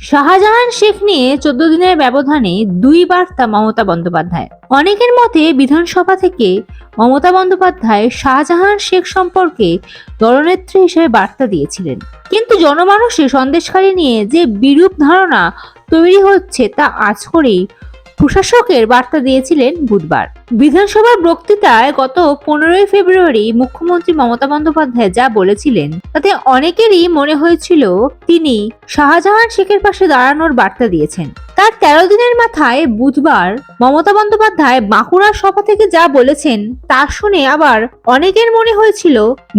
শাহজাহান শেখ নিয়ে চোদ্দ দিনের ব্যবধানে দুই বার্তা মমতা বন্দ্যোপাধ্যায়। অনেকের মতে বিধানসভা থেকে মমতা বন্দ্যোপাধ্যায় শাহজাহান শেখ সম্পর্কে দলনেত্রী হিসেবে বার্তা দিয়েছিলেন। কিন্তু জনমানসে সন্দেশকারী নিয়ে যে বিরূপ ধারণা তৈরি হচ্ছে তা আজ করেই প্রশাসকের বার্তা দিয়েছিলেন বুধবার। বিধানসভার বক্তৃতায় গত পনেরোই ফেব্রুয়ারি মুখ্যমন্ত্রী মমতা বন্দ্যোপাধ্যায় যা বলেছিলেন, তাতে অনেকেরই মনে হয়েছিল তিনি শাহজাহান শেখের পাশে দাঁড়ানোর বার্তা দিয়েছেন। তার তেরো দিনের মাথায় বুধবার মমতা বন্দ্যোপাধ্যায় বাঁকুড়ার সভা থেকে যা বলেছেন তা শুনে আবার অনেকের মনে হয়েছিল,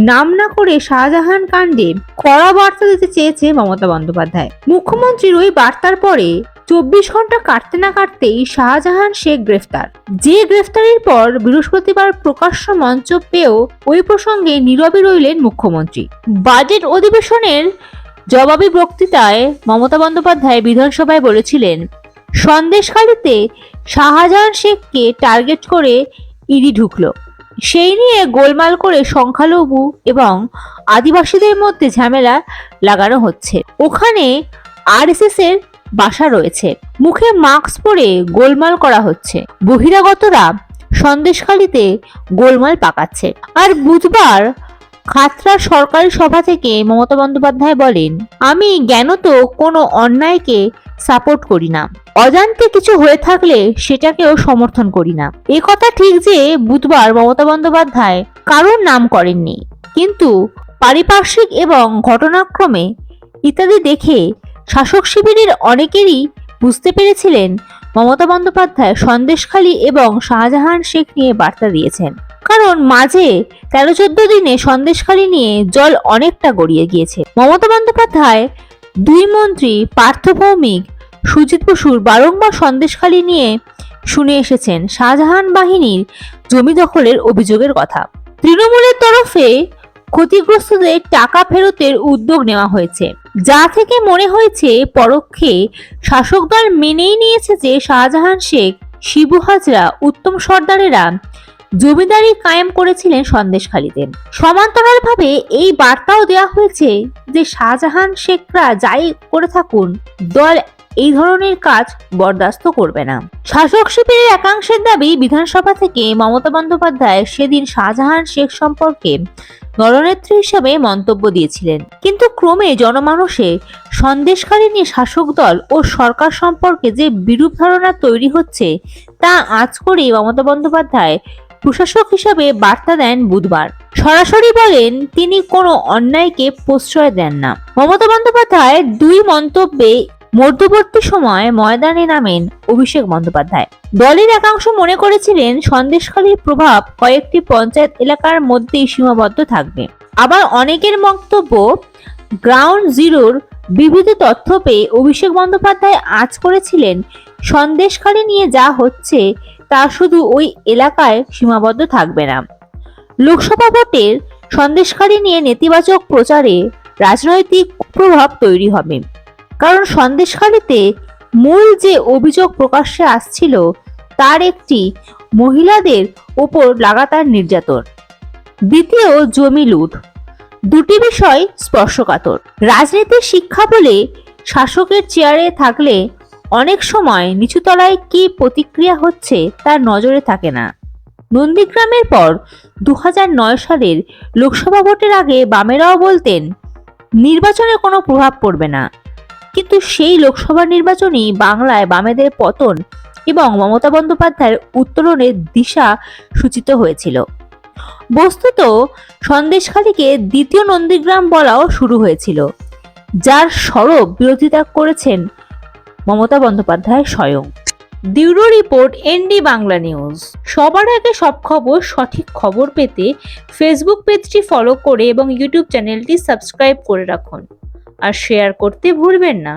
নাম না করে শাহজাহান কাণ্ডে কড়া বার্তা দিতে চেয়েছে মমতা বন্দ্যোপাধ্যায়। মুখ্যমন্ত্রীর ওই বার্তার পরে চব্বিশ ঘণ্টা কাটতে না কাটতেই শাহজাহান শেখ গ্রেফতার। যে গ্রেফতারির পর বৃহস্পতিবার প্রকাশ্য মঞ্চ পেয়েও ওই প্রসঙ্গে নীরবে রইলেন মুখ্যমন্ত্রী। বাজেট অধিবেশনের জবাবি বক্তৃতায় মমতা বন্দ্যোপাধ্যায় বিধানসভায় বলেছিলেন সন্দেশখালীতে শাহজাহান শেখকে টার্গেট করে ইডি ঢুকলো। সেই নিয়ে গোলমাল করে সংখ্যালঘু এবং আদিবাসীদের মধ্যে ঝামেলা লাগানো হচ্ছে। ওখানে আরএসএস এর বাসা রয়েছে। মুখে মাস্ক পরে গোলমাল করা হচ্ছে। বহিরাগতরা সন্দেশখালীতে গোলমাল পাকাচ্ছে। আর বুধবার খাতড়া সরকারি সভা থেকে মমতা বন্দ্যোপাধ্যায় বলেন, আমি জ্ঞানত কোনো অন্যায়কে সাপোর্ট করি না। অজান্তে কিছু হয়ে থাকলে সেটাকেও সমর্থন করি না। এ কথা ঠিক যে বুধবার মমতা বন্দ্যোপাধ্যায় কারোর নাম করেননি, কিন্তু পারিপার্শ্বিক এবং ঘটনাক্রমে ইত্যাদি দেখে শাসক শিবিরের অনেকেরই বুঝতে পেরেছিলেন মমতা বন্দ্যোপাধ্যায় সন্দেশখালী এবং শাহজাহান শেখ নিয়ে বার্তা দিয়েছেন। কারণ মাঝে তেরো চোদ্দ দিনে সন্দেশখালী নিয়ে জল অনেকটা গড়িয়ে গিয়েছে। মমতা বন্দ্যোপাধ্যায় দুই মন্ত্রী পার্থ ভৌমিক, সুজিত বসুর বারংবার সন্দেশখালী নিয়ে শুনে এসেছেন শাহজাহান বাহিনীর জমি দখলের অভিযোগের কথা। তৃণমূলের তরফে ক্ষতিগ্রস্তদের টাকা ফেরতের উদ্যোগ নেওয়া হয়েছে। যা থেকে মনে হয়েছে, পরোক্ষে শাসক দল মেনেই নিয়েছে যে শাহজাহান শেখ, শিবু হাজরা, উত্তম সর্দারেরা জমিদারি কায়েম করেছিলেন সন্দেশখালীতে সমান্তরালভাবে এই বার্তাও দেওয়া হয়েছে যে শাহজাহান শেখরা যাই করে থাকুন, দল এই ধরনের কাজ বরদাস্ত করবে না। শাসক শিবিরের একাংশের দাবি, বিধানসভা থেকে মমতা বন্দ্যোপাধ্যায় সেদিন শাহজাহান শেখ সম্পর্কে দলনেত্রী হিসেবে মন্তব্য দিয়েছিলেন। কিন্তু ক্রমে জনমানসে সন্দেশকারী নিয়ে শাসক দল ও সরকার সম্পর্কে যে বিরূপ ধারণা তৈরি হচ্ছে, তা আজ করেই মমতা বন্দ্যোপাধ্যায় প্রশাসক হিসাবে বার্তা দেন বুধবার। সরাসরি বলেন, তিনি কোনো অন্যায়কে প্রশ্রয় দেন না। মমতা বন্দ্যোপাধ্যায় দুই মন্তব্যে মধ্যবর্তী সময় ময়দানে নামেন অভিষেক বন্দ্যোপাধ্যায়। দলের একাংশ মনে করেছিলেন, সন্দেশখালীর প্রভাব কয়েকটি পঞ্চায়েত এলাকার মধ্যেই সীমাবদ্ধ থাকবে। আবার অনেকের বক্তব্য গ্রাউন্ড জিরোর বিবিধ তথ্য পেয়ে অভিষেক বন্দ্যোপাধ্যায় আজ করেছিলেন, সন্দেশখালী নিয়ে যা হচ্ছে তা শুধু ওই এলাকায় সীমাবদ্ধ থাকবে না। লোকসভা ভোটের সন্দেশকারী নিয়ে নেতিবাচক প্রচারে রাজনৈতিক প্রভাব তৈরি হবে। কারণ সন্দেশকারীতে মূল যে অভিযোগ প্রকাশ্যে আসছিল, তার একটি মহিলাদের ওপর লাগাতার নির্যাতন। দ্বিতীয়, জমি লুট। দুটি বিষয় স্পর্শকাতর। রাজনীতির শিক্ষা বলে শাসকের চেয়ারে থাকলে অনেক সময় নিচুতলায় কি প্রতিক্রিয়া হচ্ছে তার নজরে থাকে না। নন্দীগ্রামের পর দুহাজার নয় সালের লোকসভা ভোটের আগে বামেরাও বলতেন, নির্বাচনে কোনো প্রভাব পড়বে না। কিন্তু সেই লোকসভা নির্বাচনই বাংলায় বামেদের পতন এবং মমতা বন্দ্যোপাধ্যায়ের উত্তরণের দিশা সূচিত হয়েছিল। বস্তুত সন্দেশখালীকে দ্বিতীয় নন্দীগ্রাম বলাও শুরু হয়েছিল, যার সরব বিরোধিতা করেছেন মমতা বন্দ্যোপাধ্যায় স্বয়ং। দিউরো রিপোর্ট, এনডি বাংলা নিউজ। সবার আগে সব খবর, সঠিক খবর পেতে ফেসবুক পেজটি ফলো করে এবং ইউটিউব চ্যানেলটি সাবস্ক্রাইব করে রাখুন। আর শেয়ার করতে ভুলবেন না।